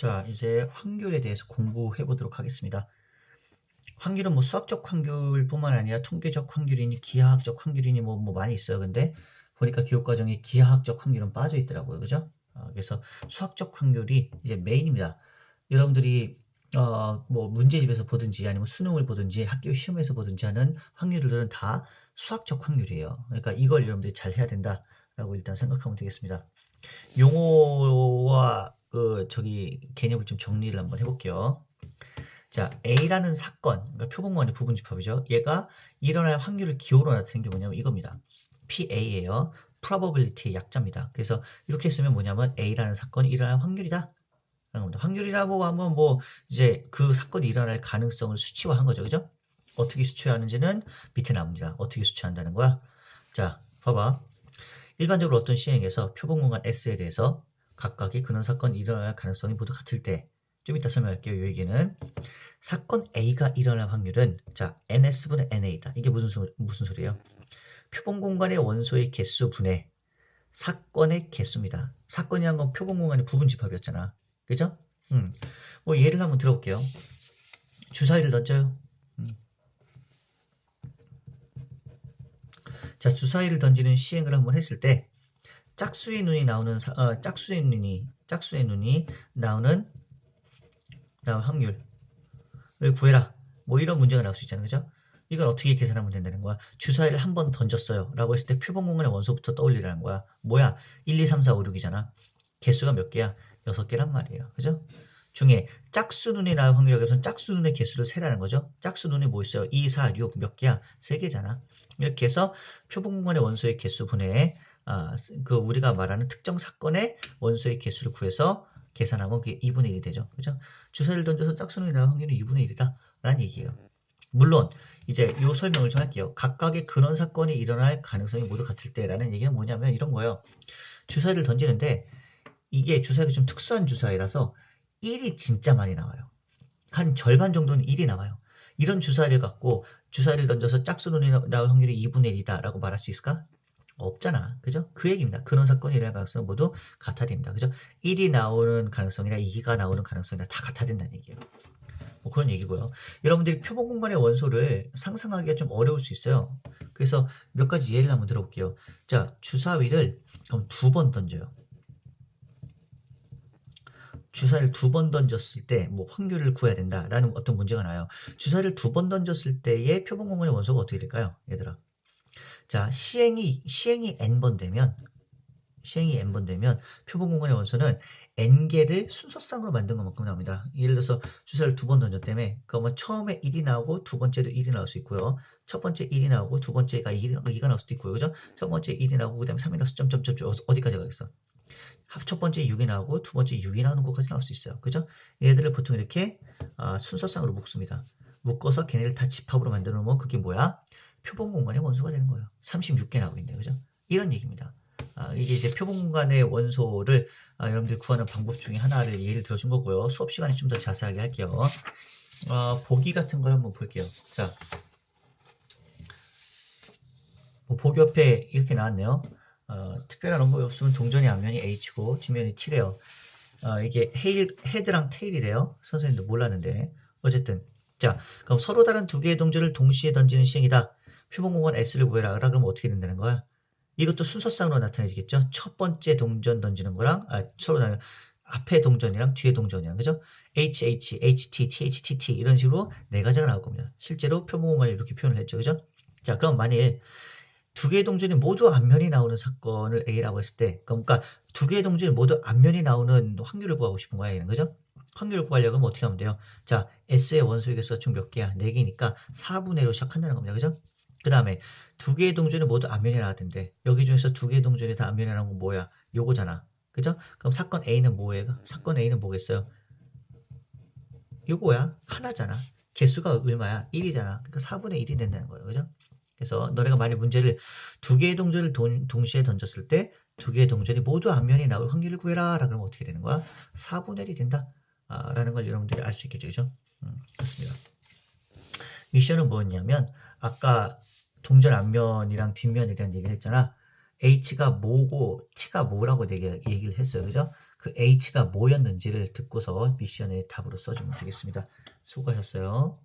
자, 이제 확률에 대해서 공부해 보도록 하겠습니다. 확률은 뭐 수학적 확률뿐만 아니라 통계적 확률이니 기하학적 확률이니 뭐, 뭐 많이 있어요. 근데 보니까 교육과정에 기하학적 확률은 빠져 있더라고요. 그죠? 어, 그래서 수학적 확률이 이제 메인입니다. 여러분들이 어, 뭐 문제집에서 보든지 아니면 수능을 보든지 학교 시험에서 보든지 하는 확률들은 다 수학적 확률이에요. 그러니까 이걸 여러분들이 잘 해야 된다라고 일단 생각하면 되겠습니다. 용어와 그 저기 개념을 좀 정리를 한번 해볼게요. 자, A라는 사건, 그러니까 표본관의 부분집합이죠. 얘가 일어날 확률을 기호로 나타낸 게 뭐냐면 이겁니다. PA예요. probability의 약자입니다. 그래서 이렇게 쓰면 뭐냐면 A라는 사건이 일어날 확률이다. 라는 겁니다. 확률이라고 하면 뭐 이제 그 사건이 일어날 가능성을 수치화한 거죠. 그죠? 어떻게 수치화하는지는 밑에 나옵니다. 어떻게 수치한다는 거야? 자, 봐봐. 일반적으로 어떤 시행에서 표본공간 S에 대해서 각각의 근원 사건이 일어날 가능성이 모두 같을 때, 좀 이따 설명할게요. 이 얘기는 사건 A가 일어날 확률은 자 NS분의 NA다. 이게 무슨 소, 무슨 소리예요? 표본 공간의 원소의 개수 분의 사건의 개수입니다. 사건이란 건 표본 공간의 부분 집합이었잖아. 그죠? 음. 뭐 예를 한번 들어볼게요. 주사위를 던져요. 음. 자, 주사위를 던지는 시행을 한번 했을 때 짝수의 눈이 나오는 어, 짝수의 눈이 짝수의 눈이 나오는 나올 확률을 구해라. 뭐 이런 문제가 나올 수 있잖아요. 그죠? 이걸 어떻게 계산하면 된다는 거야? 주사위를 한 번 던졌어요. 라고 했을 때 표본 공간의 원소부터 떠올리라는 거야. 뭐야? 1, 2, 3, 4, 5, 6이잖아. 개수가 몇 개야? 6개란 말이에요. 그죠? 중에 짝수 눈이 나올 해서 짝수 눈의 개수를 세라는 거죠. 짝수 눈이 뭐 있어요? 2, 4, 6 몇 개야? 3개잖아. 이렇게 해서 표본 공간의 원소의 개수 분해에 아, 그 우리가 말하는 특정 사건의 원소의 개수를 구해서 계산하면 그게 2분의 1이 되죠. 그죠? 주사를 던져서 짝수능이 나올 확률은 2분의 1이다. 라는 얘기예요. 물론 이제 이 설명을 좀 할게요. 각각의 근원 사건이 일어날 가능성이 모두 같을 때라는 얘기는 뭐냐면 이런 거예요. 주사를 던지는데 이게 주사위가 좀 특수한 주사위라서 1이 진짜 많이 나와요. 한 절반 정도는 1이 나와요. 이런 주사위를 갖고 주사위를 던져서 짝수능이 나올 확률이 2분의 1이다 라고 말할 수 있을까? 없잖아. 그죠? 그 얘기입니다. 그런 사건이 일어날 가능성은 모두 같아 됩니다. 그죠? 1이 나오는 가능성이나 2가 나오는 가능성이나 다 같아 된다는 얘기예요. 뭐 그런 얘기고요. 여러분들이 표본 공간의 원소를 상상하기가 좀 어려울 수 있어요. 그래서 몇 가지 예를 한번 들어볼게요. 자, 주사위를 그럼 두 번 던져요. 주사를 두 번 던졌을 때 뭐 확률을 구해야 된다라는 어떤 문제가 나요. 주사를 두 번 던졌을 때의 표본 공간의 원소가 어떻게 될까요? 얘들아. 자, 시행이, 시행이 n번 되면, 시행이 n번 되면 표본 공간의 원소는 n개를 순서상으로 만든 것만큼 나옵니다. 예를 들어서 주사를 두 번 던졌다며 그러면 처음에 1이 나오고 두 번째도 1이 나올 수 있고요. 첫 번째 1이 나오고 두 번째가 2가, 2 가 나올 수도 있고요. 그죠? 첫 번째 1이 나오고 그 다음에 3이 나와서 점점점 어디까지 가겠어? 첫 번째 6이 나오고 두 번째 6이 나오는 것까지 나올 수 있어요. 그죠? 얘들을 보통 이렇게 아, 순서상으로 묶습니다. 묶어서 걔네를 다 집합으로 만들어 놓으면 그게 뭐야? 표본 공간의 원소가 되는 거예요. 36개 나오고 있네요. 그죠? 이런 얘기입니다. 아, 이게 이제 표본 공간의 원소를 아, 여러분들이 구하는 방법 중에 하나를 예를 들어준 거고요. 수업 시간에 좀 더 자세하게 할게요. 어, 보기 같은 걸 한번 볼게요. 자, 뭐 보기 옆에 이렇게 나왔네요. 어, 특별한 언급이 없으면 동전의 앞면이 H고 뒷면이 T래요. 어, 이게 헤일, 헤드랑 테일이래요. 선생님도 몰랐는데. 어쨌든. 자, 그럼 서로 다른 두 개의 동전을 동시에 던지는 시행이다. 표본공간 S를 구해라. 그럼 어떻게 된다는 거야? 이것도 순서상으로 나타내지겠죠? 첫 번째 동전 던지는 거랑, 아, 서로 다른, 앞에 동전이랑 뒤에 동전이랑, 그죠? HH, HT, THTT 이런 식으로 네 가지가 나올 겁니다. 실제로 표본공간을 이렇게 표현을 했죠. 그죠? 자, 그럼 만일 두 개의 동전이 모두 앞면이 나오는 사건을 A라고 했을 때, 그러니까 두 개의 동전이 모두 앞면이 나오는 확률을 구하고 싶은 거야, 얘는. 그죠? 확률을 구하려면 어떻게 하면 돼요? 자, S의 개수가 총몇 개야? 4개니까 4분의 1로 시작한다는 겁니다. 그죠? 그 다음에 두 개의 동전이 모두 앞면이 나왔던데 여기 중에서 두 개의 동전이 다 앞면이 나온 건 뭐야? 요거잖아. 그죠? 그럼 사건 A는 뭐예요? 사건 A는 뭐겠어요? 요거야. 하나잖아. 개수가 얼마야? 1이잖아. 그러니까 4분의 1이 된다는 거예요. 그죠? 그래서 너네가 만약 문제를 두 개의 동전을 동, 동시에 던졌을 때 두 개의 동전이 모두 앞면이 나올 확률을 구해라. 라 그러면 어떻게 되는 거야? 4분의 1이 된다. 아, 라는 걸 여러분들이 알 수 있겠죠. 그죠? 음, 그렇습니다. 미션은 뭐였냐면 아까 동전 앞면이랑 뒷면에 대한 얘기를 했잖아. H가 뭐고 T가 뭐라고 얘기를 했어요. 그죠? 그 H가 뭐였는지를 듣고서 미션의 답으로 써주면 되겠습니다. 수고하셨어요.